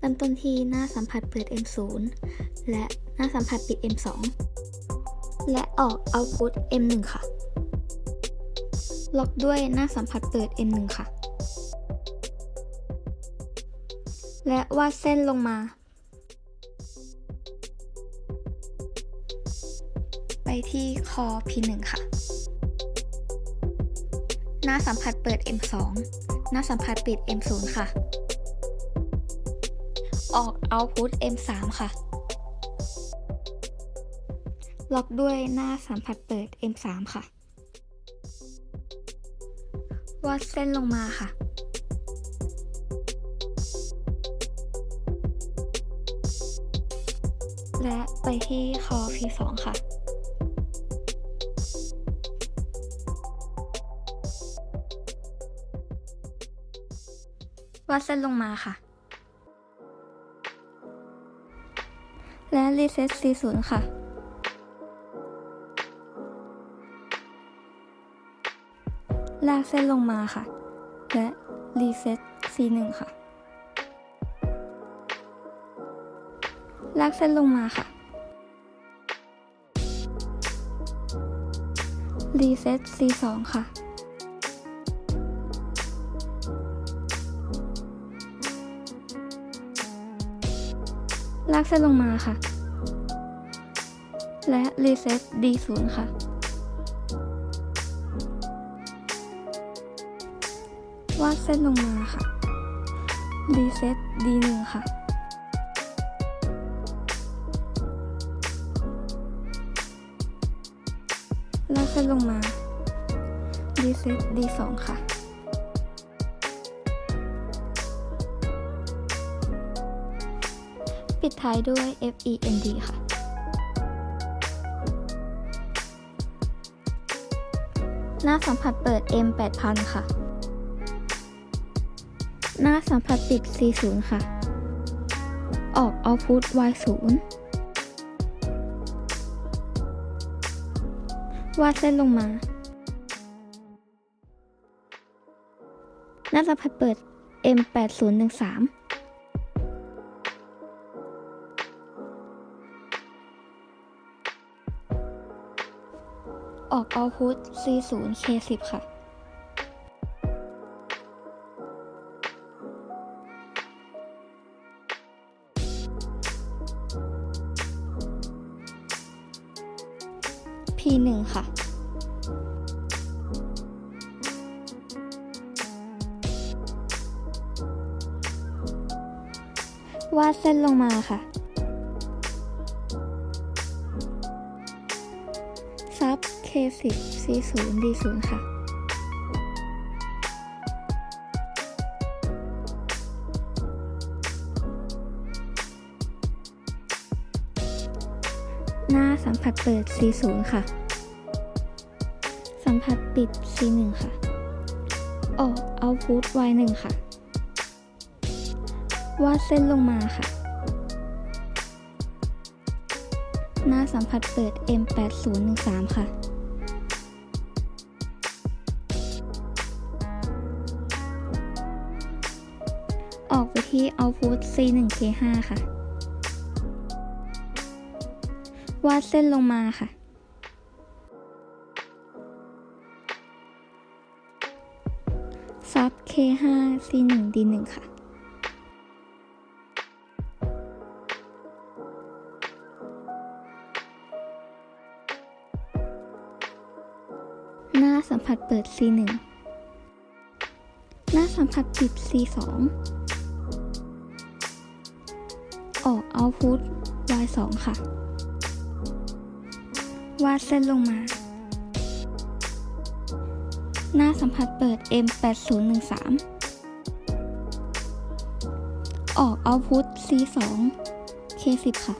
เริ่มต้นที่หน้าสัมผัสเปิด M0 และหน้าสัมผัสปิด M2 และออก Output M1 ค่ะ ล็อกด้วยหน้าสัมผัสเปิด M1 ค่ะ และวาดเส้นลงมา ไปที่คอ P1 ค่ะ หน้าสัมผัสเปิด M2 หน้าสัมผัสปิด M0 ค่ะ ออก Output M3 ค่ะ ล็อกด้วยหน้าสัมผัสเปิด M3 ค่ะ วาดเส้นลงมาค่ะ และไปที่คอ P2 ค่ะวาดเส้นลงมาค่ะ และรีเซ็ต40 ค่ะ ลากเส้นลงมาค่ะ และรีเซ็ต C1 ค่ะ ลากเส้นลงมาค่ะรีเซ็ต C2 ค่ะากเส้นลงมาค่ะ และรีเซ็ต D0 ค่ะ วาดเส้นลงมาค่ะ รีเซ็ต D1 ค่ะ ลากเส้นลงมา รีเซ็ต D2 ค่ะ ปิดท้ายด้วย FEND ค่ะ หน้าสัมผัสเปิด M 8000 ค่ะ หน้าสัมผัสปิด C0 ค่ะ ออก Output Y0 วาดเส้นลงมา หน้าสัมผัสเปิด M8013 ออก Output C0 K10 ค่ะ P1 ค่ะ วาดเส้นลงมาค่ะ 10 C0 D0 ค่ะ หน้าสัมผัสเปิด C0 ค่ะ สัมผัสปิด C1 ค่ะ ออก Output Y1 ค่ะ วาดเส้นลงมาค่ะหน้าสัมผัสเปิด M8013 ค่ะ ออกไปที่ Output C1K5 ค่ะ วาดเส้นลงมาค่ะ ซับ K5 C1 D1 ค่ะ หน้าสัมผัสเปิด C1 หน้าสัมผัสปิด C2 ออก Output Y2 ค่ะ วาดเส้นลงมา หน้าสัมผัสเปิด M8013 ออก Output C2 K10 ค่ะ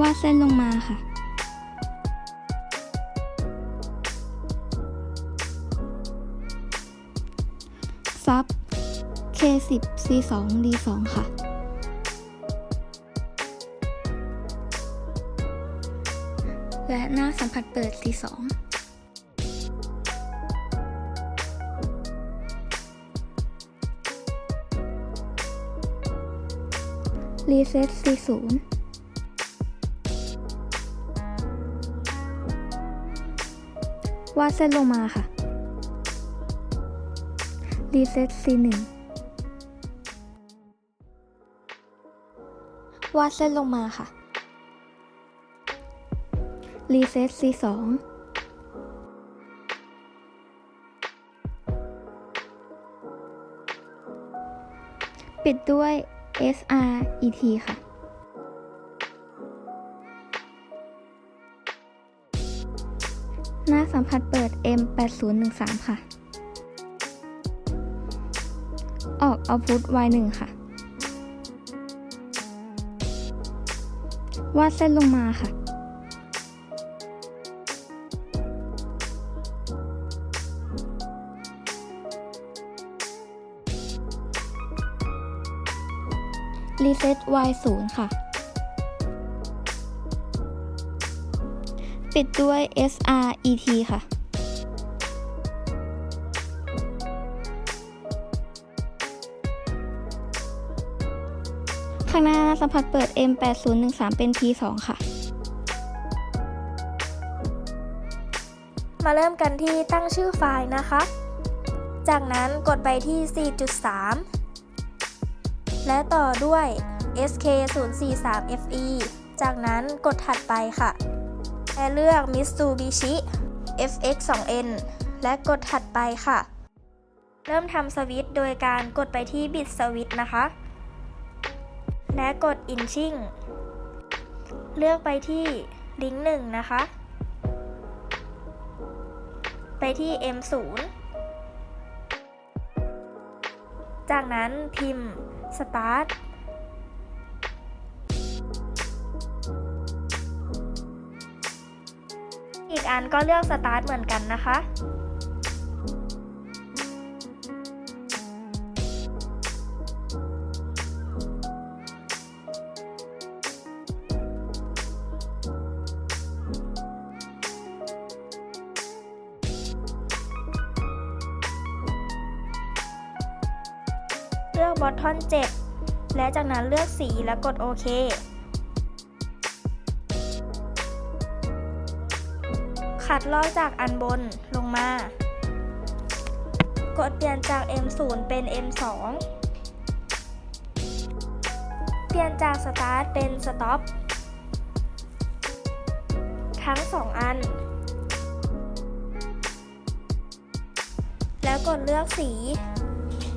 วาดเส้นลงมาค่ะซับ K10 C2 D2 ค่ะ และหน้าสัมผัสเปิด C2 reset C0 วาดเส้นลงมาค่ะ reset C1 วาดเส้นลงมาค่ะ reset C2 ปิดด้วย SRET ค่ะหน้าสัมผัสเปิด M8013 ค่ะ ออก Output Y1 ค่ะ วาดเส้นลงมาค่ะ Reset Y0 ค่ะ ปิดด้วย SRET ค่ะ ข้างหน้าสัมผัสเปิด M8013 เป็น P2 ค่ะ มาเริ่มกันที่ตั้งชื่อไฟล์นะคะ จากนั้นกดไปที่ 4.3 และต่อด้วย sk043fe จากนั้นกดถัดไปค่ะ และเลือก Mitsubishi fx2n และกดถัดไปค่ะ เริ่มทำสวิตช์โดยการกดไปที่บิตสวิตช์นะคะ และกด Inching เลือกไปที่ลิงก์1นะคะ ไปที่ M0 จากนั้นพิมพ์ start อีกอันก็เลือก start เหมือนกันนะคะ ลือก button 7และจากนั้นเลือกสีและกดโอเคขัดลอกจากอันบนลงมา กดเปลี่ยนจาก M0 เป็น M2 เปลี่ยนจาก Start เป็น Stop ทั้ง 2 อัน แล้วกดเลือกสี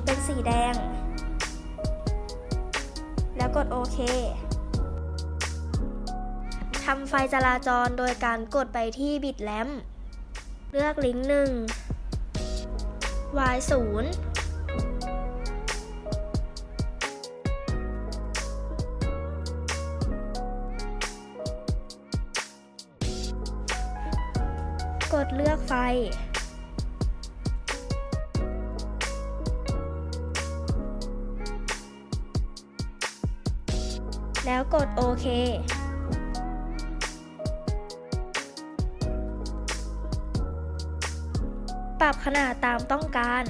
เป็นสีแดง แล้วกดโอเคทำไฟจราจรโดยการกดไปที่บิตแลมเลือกลิงก์หนึ่ง Y 0กดเลือกไฟ แล้วกดโอเคปรับขนาดตามต้องการ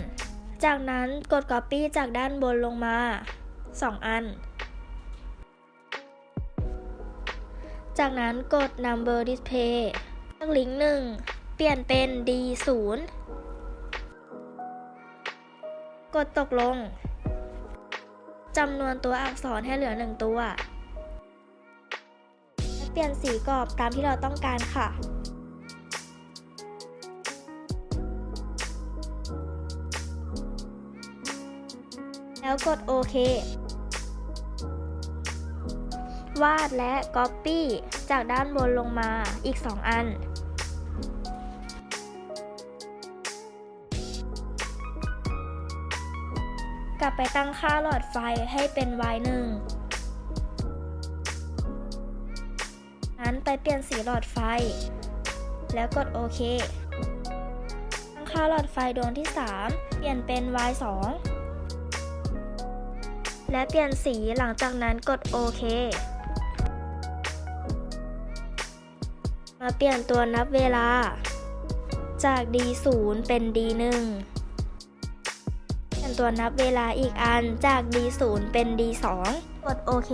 จากนั้นกด Copy จากด้านบนลงมา 2 อัน จากนั้นกด Number Display เลือกลิงก์หนึ่ง เปลี่ยนเป็น D0 กดตกลง จำนวนตัวอักษรให้เหลือหนึ่งตัว เปลี่ยนสีกรอบตามที่เราต้องการค่ะ แล้วกดโอเควาดและ Copy จากด้านบนลงมาอีก 2 อัน กลับไปตั้งค่าหลอดไฟให้เป็น Y1 นั้นไปเปลี่ยนสีหลอดไฟ แล้วกดโอเคตั้งค่าหลอดไฟดวงที่ 3 เปลี่ยนเป็น Y2 และเปลี่ยนสีหลังจากนั้นกดโอเค มาเปลี่ยนตัวนับเวลา จาก D0 เป็น D1 เปลี่ยนตัวนับเวลาอีกอันจาก D0 เป็น D2 กดโอเค